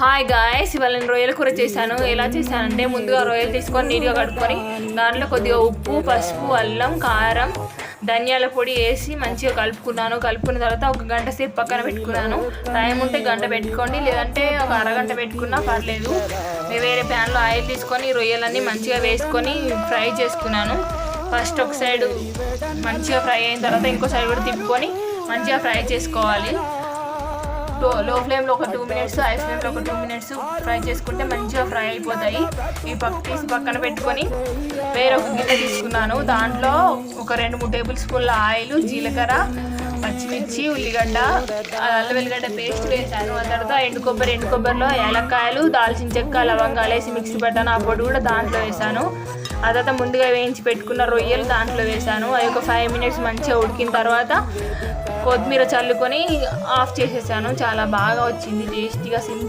Hi guys ఇవాళ నేను రొయ్యల కూర చేశాను. ఎలా చేశానంటే ముందుగా రొయ్యలు తీసుకొని నీట్గా కడుక్కొని దాంట్లో కొద్దిగా ఉప్పు పసుపు అల్లం కారం ధనియాల పొడి వేసి మంచిగా కలుపుకున్నాను. కలుపుకున్న తర్వాత ఒక గంట సేపు పక్కన పెట్టుకున్నాను. టైం ఉంటే గంట పెట్టుకోండి. లేదంటే ఒక అరగంట పెట్టుకున్నా పర్లేదు. నేను వేరే ప్యాన్లో ఆయిల్ తీసుకొని రొయ్యలన్నీ మంచిగా వేసుకొని ఫ్రై చేసుకున్నాను. ఫస్ట్ ఒక సైడ్ మంచిగా ఫ్రై అయిన తర్వాత ఇంకో సైడ్ కూడా తిప్పుకొని మంచిగా ఫ్రై చేసుకోవాలి. లో లో ఫ్లేమ్లో ఒక టూ మినిట్స్ హై ఫ్లేమ్లో ఒక టూ మినిట్స్ ఫ్రై చేసుకుంటే మంచిగా ఫ్రై అయిపోతాయి. ఈ పక్క తీసి పక్కన పెట్టుకొని వేరొక గిన్నె తీసుకున్నాను. దాంట్లో ఒక రెండు మూడు టేబుల్ స్పూన్ల ఆయిల్ జీలకర్ర పచ్చిమిర్చి ఉల్లిగడ్డ అల్లం వెల్లిగడ్డ పేస్ట్ వేసాను. ఆ తర్వాత ఎండు కొబ్బరి ఎండు కొబ్బరిలో ఏలక్కాయలు దాల్చిన చెక్క లవంగాలు వేసి మిక్సీ పెట్టాను. ఆ పొడి కూడా దాంట్లో వేసాను. ఆ తర్వాత ముందుగా వేయించి పెట్టుకున్న రొయ్యలు దాంట్లో వేసాను. అవి ఒక ఫైవ్ మినిట్స్ మంచిగా ఉడికిన తర్వాత కొత్తిమీర చల్లుకొని ఆఫ్ చేసేసాను. చాలా బాగా వచ్చింది టేస్టీగా